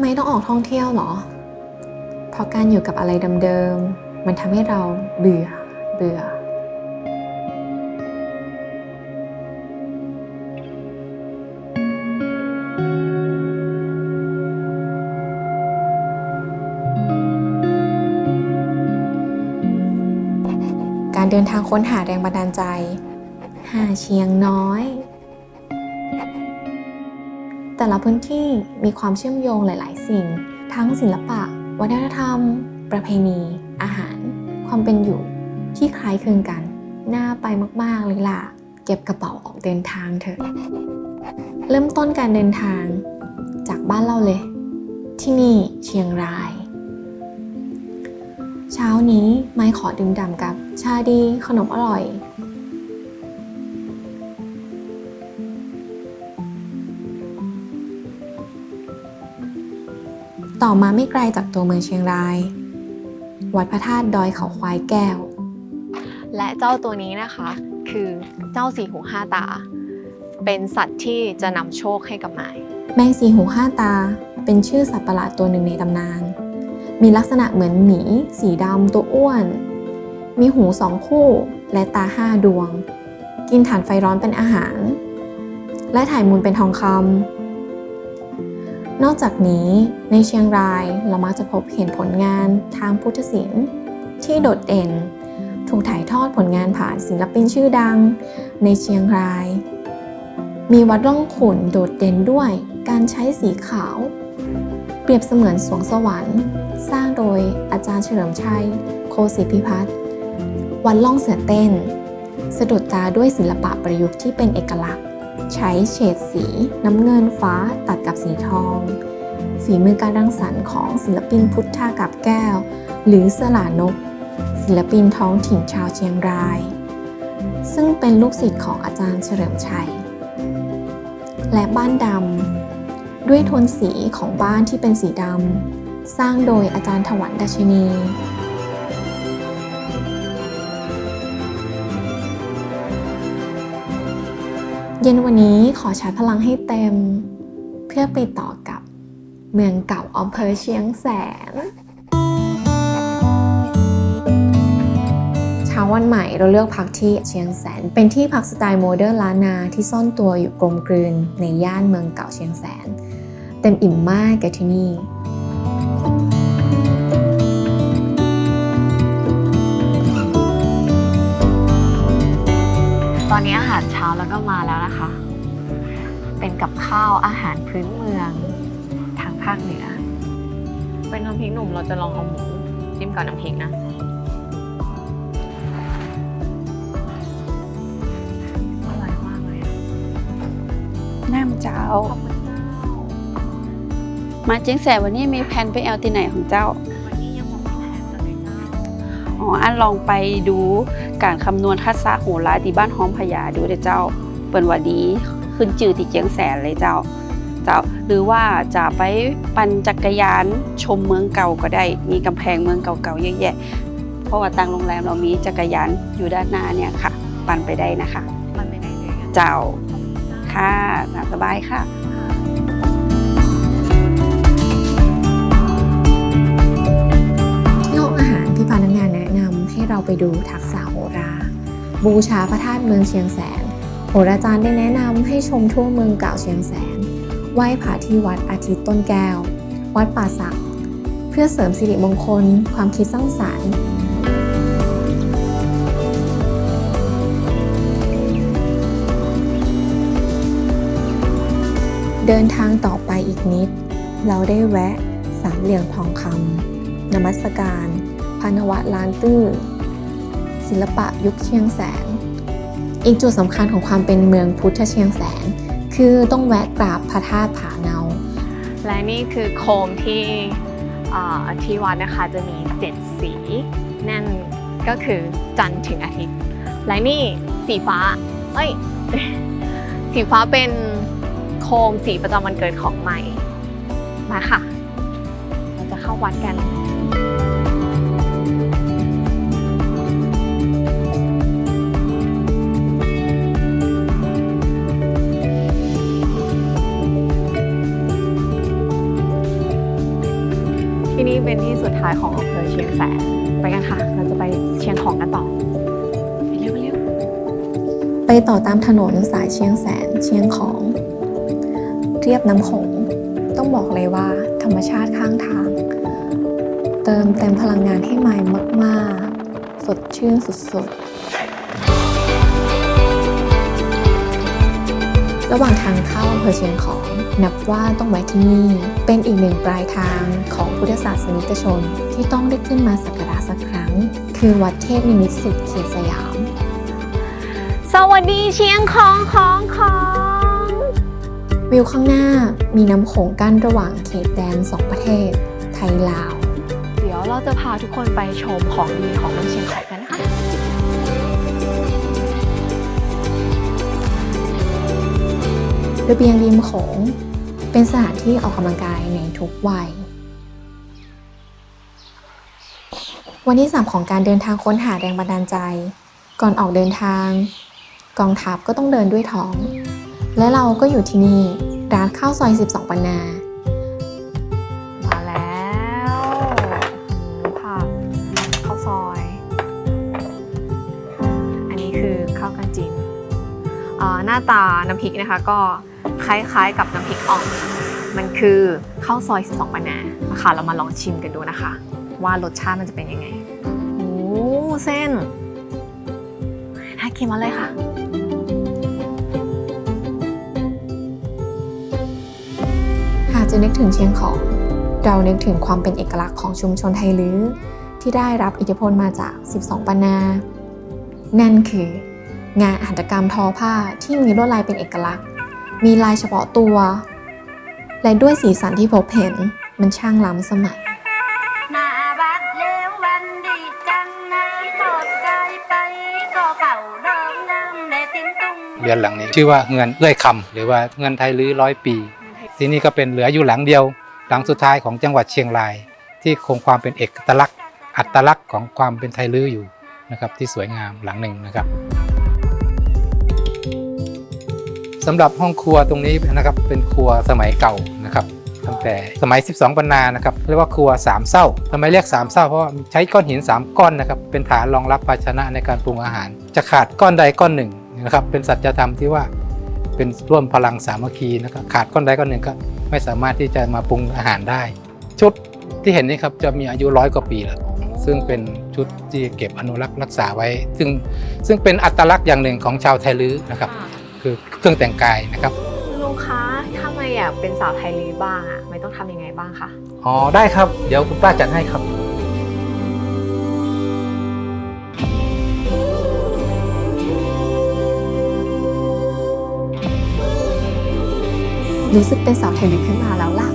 ไมต้องออกท่องเที่ยวเหรอ เพราะการอยู่กับอะไรเดิมๆ มันทำให้เราเบื่อ เบื่อ การเดินทางค้นหาแรงบันดาลใจ หาเชียงน้อย ละพื้นที่มีความเชื่อมโยงหลาย ๆ สิ่ง ทั้งศิลปะ วัฒนธรรม ประเพณี อาหาร ความเป็นอยู่ที่คล้ายคลึงกัน น่าไปมาก ๆ เลยล่ะ เก็บกระเป๋าออกเดินทางเถอะ เริ่มต้นการเดินทาง จากบ้านเราเลย ที่นี่เชียงราย เช้านี้ไม่ขอดื่มด่ำกับชาดีขนมอร่อย ต่อมาไม่ไกลจากตัวเมืองเชียงราย วัดพระธาตุดอยเขาควายแก้ว และเจ้าตัวนี้นะคะ คือเจ้าสีหูห้าตา เป็นสัตว์ที่จะนำโชคให้กับไม้แมงสีหูห้าตา เป็นชื่อสัตว์ประหลาดตัวหนึ่งในตำนาน มีลักษณะเหมือนหมี สีดำตัวอ้วน มีหูสองคู่และตาห้าดวง กินถ่านไฟร้อนเป็นอาหาร และถ่ายมูลเป็นทองคำ นอกจากนี้ในเชียงรายเรามักจะพบเห็นผลงานทางพุทธศิลป์ที่โดดเด่น ถูกถ่ายทอดผลงานผ่านศิลปินชื่อดัง ในเชียงราย มีวัดร่องขุนโดดเด่นด้วยการใช้สีขาว เปรียบเสมือนสวงสวรรค์ สร้างโดยอาจารย์เฉลิมชัย โคศิพิพัฒน์วัดล่องเสือเต้น สะดุดตาด้วยศิลปะประยุกต์ที่เป็นเอกลักษณ์ ใช้เฉดสีน้ำเงินฟ้าตัดกับสีทอง ฝีมือการรังสรรค์ของศิลปินพุทธากับแก้ว หรือสลานก ศิลปินท้องถิ่นชาวเชียงราย ซึ่งเป็นลูกศิษย์ของอาจารย์เฉลิมชัย และบ้านดำด้วยโทนสีของบ้านที่เป็นสีดำสร้างโดยอาจารย์ถวันดัชนี เย็นวันนี้ขอใชาร์จพลังให้เต็ม เพื่อไปต่อกับเมืองเก่าอำเภอเชียงแสน เช้าวันใหม่เราเลือกพักที่เชียงแสน เป็นที่พักสไตล์โมเดิร์นล้านนาที่ซ่อนตัวอยู่กลมกลืนในย่านเมืองเก่าเชียงแสน เต็มอิ่มมากกับที่นี่ อนนี้อาหารเช้าแล้วก็มาแล้วนะคะ เป็นกับข้าวอาหารพื้นเมืองทางภาคเหนือ เป็นน้ำพริกหนุ่มเราจะลองเอาหมูจิ้มกับน้ำพริกนะอร่อยมากเลยอะน้ำเจ้า ขอบคุณเจ้า มาเจียงแสนวันนี้มีแผนไปแอลที่ไหนของเจ้า อ๋ออันลองไปดูการคำนวณทัศน์โหราที่บ้านห้อมพญาดูเด้อเจ้าเปิ่นว่าดีขึ้นจือที่เจียงแสนเลยเจ้าเจ้าหรือว่าจะไปปั่นจักรยานชมเมืองเก่าก็ได้ มีกำแพงเมืองเก่าๆเยอะแยะ เพราะว่าต่างโรงแรมเรามีจักรยานอยู่ด้านหน้าเนี่ยค่ะ ปั่นไปได้นะคะมันไม่ได้เลยอะเจ้าค่ะตามสบายค่ะ ไปดูทักษะโหรา บูชาพระธาตุเมืองเชียงแสนโหราจารย์ได้แนะนำให้ชมทั่วเมืองเก่าเชียงแสน ไหว้พระที่วัดอาทิตย์ต้นแก้ว วัดป่าสัก เพื่อเสริมสิริมงคล ความคิดสร้างสรรค์เดินทางต่อไปอีกนิด เราได้แวะสามเหลี่ยมทองคำนมัสการพานวัตล้านตื้อ ศิลปะยุคเชียงแสน อีกจุดสำคัญของความเป็นเมืองพุทธเชียงแสน คือต้องแวะกราบพระธาตุผาเนา และนี่คือโคมที่ที่วัดนะคะจะมีเจ็ดสีนั่นก็คือจันทร์ถึงอาทิตย์ และนี่สีฟ้า เอ้ย สีฟ้าเป็นโคมสีประจำวันเกิดของใหม่มาค่ะ เราจะเข้าวัดกันายของอำเภอเชียงแสน ไปกันค่ะ เราจะไปเชียงของกันต่อ ไปเร็วไปเร็วไปต่อตามถนนสายเชียงแสน เชียงของ เรียบน้ำโขง ต้องบอกเลยว่าธรรมชาติข้างทาง เติมเต็มพลังงานให้ใหม่มากๆ สดชื่นสุดๆ ระหว่างทางเข้าอำเภอเชียงของ นับว่าต้องแวะที่นี่ เป็นอีกหนึ่งปลายทางของพุทธศาสนิกชนที่ต้องได้ขึ้นมาสักการะสักครั้ง คือวัดเทพนิมิตรสุดเขตสยาม สวัสดีเชียงของของของวิวข้างหน้ามีน้ำโขงกั้นระหว่างเขตแดนสองประเทศ ไทยลาว เดี๋ยวเราจะพาทุกคนไปชมของดีของเมืองเชียงของกันนะคะระเบียงริมโขง เป็นสถานที่ออกกำลังกายในทุกวัย วันที่ 3 ของการเดินทางค้นหาแรงบันดาลใจ ก่อนออกเดินทาง กองทัพก็ต้องเดินด้วยท้อง และเราก็อยู่ที่นี่ร้านข้าวซอย 12 ปันนามาแล้วผักข้าวซอย อันนี้คือข้าวกันจินหน้าตาน้ำพริกนะคะก็ ล้ายๆ กับน้ำพริกอ่อง มันคือข้าวซอย 12ปานาค่ะเรามาลองชิมกันดูนะคะ ว่ารสชาติมันจะเป็นยังไง โอ้เส้นน่ากินมากเลยค่ะหากจะนึกถึงเชียงของ เรานึกถึงความเป็นเอกลักษณ์ของชุมชนไทยลื้อที่ได้รับอิทธิพลมาจาก 12 ปนนานั่นคืองานหัตถกรรมทอผ้าที่มีลวดลายเป็นเอกลักษณ์ มีลายเฉพาะตัว และด้วยสีสันที่พบเห็นมันช่างล้ำสมัยหน้าบัดเร็ววันดีจังนายโปรดใจไปก็เป่าเริ่มน้ำในติ้นตุ้งเรือนหลังนี้ชื่อว่าเงินเอื้อยคำหรือว่าเงินไทยลื้อร้อยปี ที่นี่ก็เป็นเหลืออยู่หลังเดียว หลังสุดท้ายของจังหวัดเชียงราย ที่คงความเป็นเอกลักษณ์ อัตลักษณ์ของความเป็นไทยลื้ออยู่นะครับที่สวยงามหลังหนึ่งนะครับ สำหรับห้องครัวตรงนี้นะครับเป็นครัวสมัยเก่านะครับตั้งแต่สมัย 12ปันนานะครับเรียกว่าครัวสามเศร้าทำไมเรียกสามเศร้าเพราะใช้ก้อนหิน 3 ก้อนนะครับเป็นฐานรองรับภาชนะในการปรุงอาหาร จะขาดก้อนใดก้อนหนึ่งนะครับเป็นสัจธรรมที่ว่าเป็นร่วมพลังสามัคคีนะครับขาดก้อนใดก้อนหนึ่งก็ไม่สามารถที่จะมาปรุงอาหารได้ ชุดที่เห็นนี่ครับจะมีอายุร้อยกว่าปีแล้วซึ่งเป็นชุดที่เก็บอนุรักษ์รักษาไว้ ซึ่งซึ่งเป็นอัตลักษณ์อย่างหนึ่งของชาวไทยลื้อนะครับ คือเครื่องแต่งกายนะครับคุณลุงคะถ้าไม่อยากเป็นสาวไทยลีบ้างอะไม่ต้องทำยังไงบ้างคะอ๋อได้ครับ เดี๋ยวคุณป้าจัดให้ครับรู้สึกเป็นสาวไทยลื้อขึ้นมาแล้วล่ะ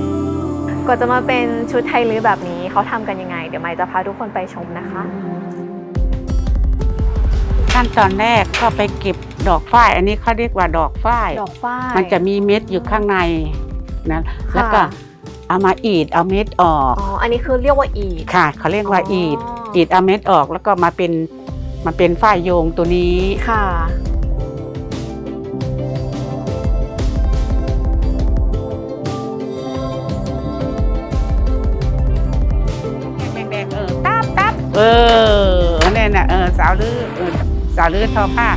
กว่าจะมาเป็นชุดไทยลื้อแบบนี้เขาทำกันยังไง เดี๋ยวไมค์จะพาทุกคนไปชมนะคะ ขั้นตอนแรกก็ไปเก็บดอกฝ้าย อันนี้เขาเรียกว่าดอกฝ้าย ดอกฝ้าย มันจะมีเม็ดอยู่ข้างในนะค่ะแล้วก็เอามาอีดเอาเม็ดออกอ๋ออันนี้คือเรียกว่าอีดค่ะเขาเรียกว่าอ๋ออีอีดอีดเอาเม็ดออกแล้วก็มาเป็นมาเป็นฝ้ายโยงตัวนี้ค่ะแดงๆเออตับตับเออเนี่ยน่ะเออสาวลือเออ สาวลือทอผ้า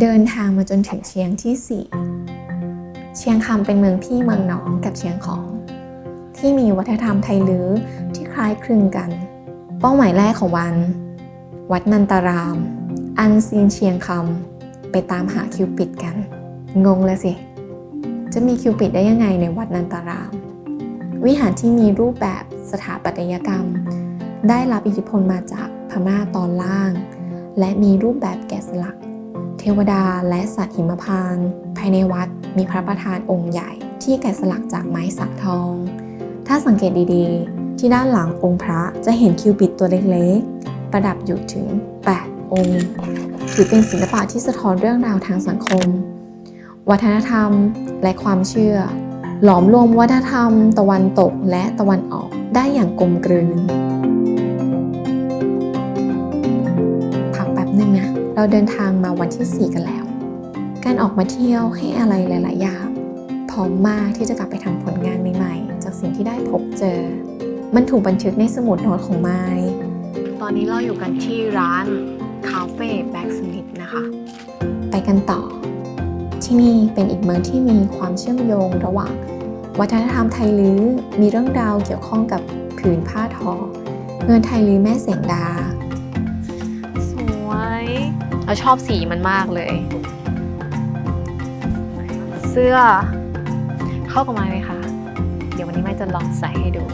เดินทางมาจนถึงเชียงที่ 4 ชียงคำเป็นเมืองพี่เมืองน้องกับเชียงของ ที่มีวัฒนธรรมไทยลื้อที่คล้ายคลึงกัน เป้าหมายแรกของวัน วัดนันตาราม อันซีนเชียงคำไปตามหาคิวปิดกัน งงเลยสิ จะมีคิวปิดได้ยังไงในวัดนันตาราม วิหารที่มีรูปแบบสถาปัตยกรรม ได้รับอิทธิพลมาจากพม่าตอนล่าง และมีรูปแบบแกะสลัก เทวดาและสัตว์หิมพานต์ภายในวัด มีพระประธานองค์ใหญ่ที่แกะสลักจากไม้สักทอง ถ้าสังเกตดีๆ ที่ด้านหลังองค์พระจะเห็นคิวปิดตัวเล็กๆ ประดับอยู่ถึง 8 องค์ถือเป็นศิลปะที่สะท้อนเรื่องราวทางสังคม วัฒนธรรมและความเชื่อ หลอมรวมวัฒนธรรม ตะวันตกและตะวันออกได้อย่างกลมกลืนพักแป๊บหนึ่งนะเราเดินทางมาวันที่ 4 กันแล้ว การออกมาเที่ยวให้อะไรหลาย ๆ อย่างพร้อมมากที่จะกลับไปทำผลงานใหม่ ๆ จากสิ่งที่ได้พบเจอ มันถูกบันทึกในสมุดโน้ตของไมล์ตอนนี้เราอยู่กันที่ร้านคาเฟ่แบ็กสมิธนะคะ ไปกันต่อ ที่นี่เป็นอีกเมืองที่มีความเชื่อมโยงระหว่าง วัฒนธรรมไทยลื้อมีเรื่องราวเกี่ยวข้องกับผืนผ้าทอ เงินไทยลื้อแม่เสียงดา สวย เราชอบสีมันมากเลยเสื้อ เข้ากับไม้ไหมคะ เดี๋ยววันนี้แม่จะลองใส่ให้ดู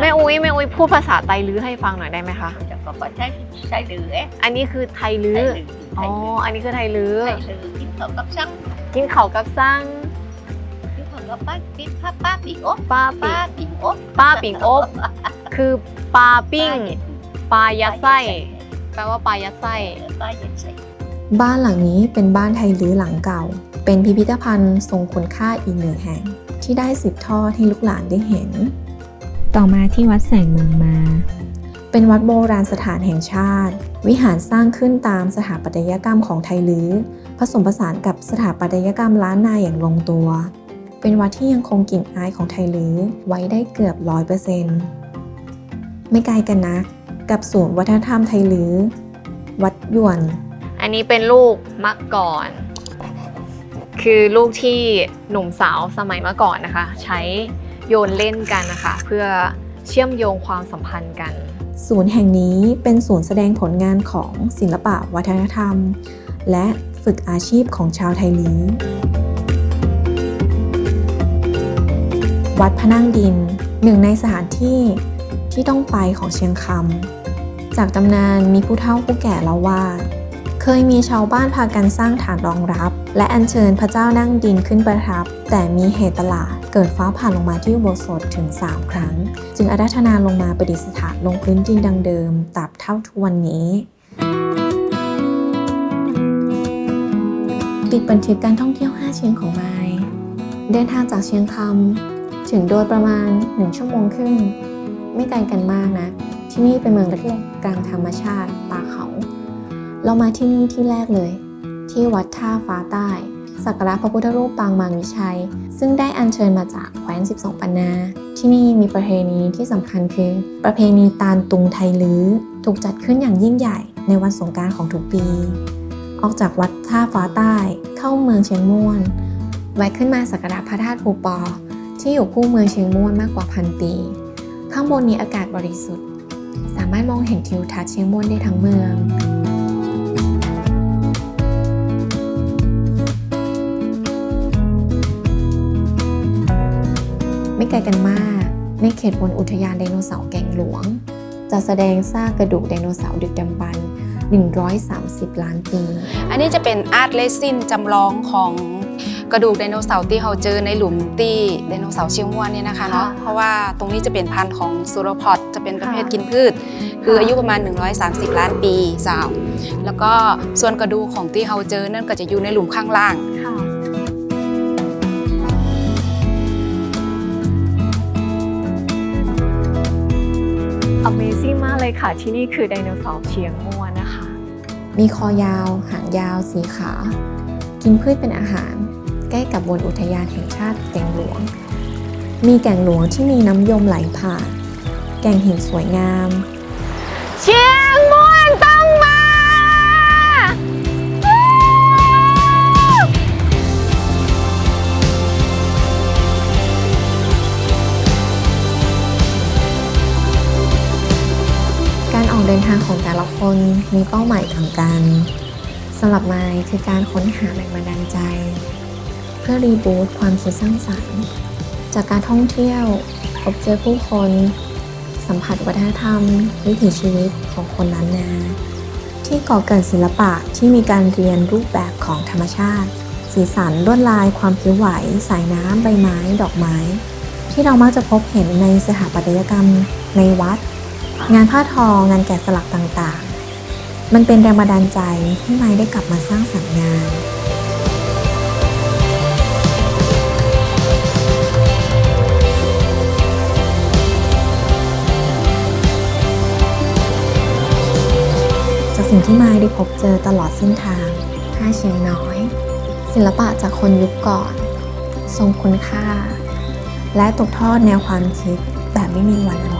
แม่อุ้ยแม่อุ้ยพูดภาษาไตลื้อให้ฟังหน่อยได้ไหมคะ จะก็ใช้ใช้ดื้อเอ๊ะอันนี้คือไทยลื้อใช้อ๋อดื้ออันนี้คือไทยลื้อ ใช้ดื้อกินข้าวกับซังกินเขาวกับซังกินข้าวกับป้าปิ้งป้าป้าปิ้งอบปลาป้าปิ้งปิ้งอบป้าปิ่งอบคือปลาปิ้งปลายัดไส้แปลว่าปลายัดไส้ป้าเย็นใส่บ้านหลังนี้เป็นบ้านไทยลื้อหลังเก่า เป็นพิพิธภัณฑ์ทรงคุณค่าอีกหนึ่งแห่ง ที่ได้สืบทอดให้ลูกหลานได้เห็น ต่อมาที่วัดแสงเมืองมา เป็นวัดโบราณสถานแห่งชาติ วิหารสร้างขึ้นตามสถาปัตยกรรมของไทยลื้อผสมผสานกับสถาปัตยกรรมล้านนาอย่างลงตัว เป็นวัดที่ยังคงกลิ่นอายของไทยลื้อไว้ได้เกือบร้อยเปอร์เซ็นต์ไม่ไกลกันนะ กับศูนย์วัฒนธรรมไทยลื้อ วัดหยวน อันนี้เป็นลูกมะก่อน คือลูกที่หนุ่มสาวสมัยเมื่อก่อนนะคะ ใช้โยนเล่นกันนะคะเพื่อเชื่อมโยงความสัมพันธ์กัน ศูนย์แห่งนี้เป็นศูนย์แสดงผลงานของศิลปะวัฒนธรรม และฝึกอาชีพของชาวไทยลื้วัดพนังดิน หนึ่งในสถานที่ที่ต้องไปของเชียงคำจากตำนานมีผู้เฒ่าผู้แก่เล่าว่า เคยมีชาวบ้านพากันสร้างฐานรองรับ และอัญเชิญพระเจ้านั่งดินขึ้นประทับ แต่มีเหตุประหลาดเกิดฟ้าผ่าลงมาที่อุโบสถถึง 3 ครั้ง จึงอาราธนาลงมาประดิษฐานลงพื้นดินดังเดิมตราบเท่าทุกวันนี้ปิดบันทึกการท่องเที่ยว 5 เชียงของไมล์เดินทางจากเชียงคำถึงโดยประมาณ 1 ชั่วโมงครึ่งไม่ไกลกันมากนะ ที่นี่เป็นเมืองเล็กๆกลางธรรมชาติป่าเขา เรามาที่นี่ที่แรกเลย ที่วัดท่าฟ้าใต้ สักการะพระพุทธรูปปางมารวิชัย ซึ่งได้อัญเชิญมาจากแคว้น 12 ปันนา ที่นี่มีประเพณีที่สำคัญคือ ประเพณีตาลตุงไทยลื้อ ถูกจัดขึ้นอย่างยิ่งใหญ่ในวันสงการของทุกปี ออกจากวัดท่าฟ้าใต้ เข้าเมืองเชียงม่วนแวะขึ้นมาสักการะพระธาตุภูปอ ที่อยู่คู่เมืองเชียงม่วนมากกว่าพันปี ข้างบนนี้อากาศบริสุทธิ์ สามารถมองเห็นทิวทัศน์เชียงม่วนได้ทั้งเมือง ไม่ไกลกันมาก ในเขตบนอุทยานไดโนเสาร์แก่งหลวง จะแสดงซากกระดูกไดโนเสาร์ดึกดำบรรพ์130 ล้านปี อันนี้จะเป็นอาร์ตเลซินจำลองของกระดูกไดโนเสาร์ที่เขาเจอในหลุมที่ไดโนเสาร์เชียงม่วนเนี่ยนะคะเนาะค่ะเพราะว่าตรงนี้จะเป็นพันธุ์ของซูโรพอดจะเป็นประเภทกินพืช คืออายุประมาณ 130 ล้านปีสาว แล้วก็ส่วนกระดูกของที่เขาเจอนั่นก็จะอยู่ในหลุมข้างล่าง เลยค่ะ ที่นี่คือไดโนเสาร์เชียงม่วนนะคะ มีคอยาว หางยาว สีขา กินพืชเป็นอาหาร ใกล้กับบนอุทยานแห่งชาติแก่งหลวง มีแก่งหลวงที่มีน้ำยมไหลผ่าน แก่งหินสวยงาม เชีย การออกเดินทางของแต่ละคนมีเป้าหมายต่างกันสำหรับไมค์คือการค้นหาแรงบันดาลใจ เพื่อรีบูตความคิดสร้างสรรค์ จากการท่องเที่ยวพบเจอผู้คน สัมผัสวัฒนธรรม วิถีชีวิตของคนล้านนา ที่ก่อเกิดศิลปะที่มีการเรียนรูปแบบของธรรมชาติ สีสันลวดลายความผิวไหว สายน้ำใบไม้ ดอกไม้ ที่เรามักจะพบเห็นในสถาปัตยกรรมในวัด งานผ้าทองงานแกะสลักต่างๆ มันเป็นแรงบันดาลใจให้ไม้ได้กลับมาสร้างสรรค์งานจากสิ่งที่ไม้ได้พบเจอตลอดเส้นทางท่าเชียงน้อย ศิลปะจากคนยุคก่อน ทรงคุณค่า และตกทอดแนวความคิดแบบไม่มีวันหมด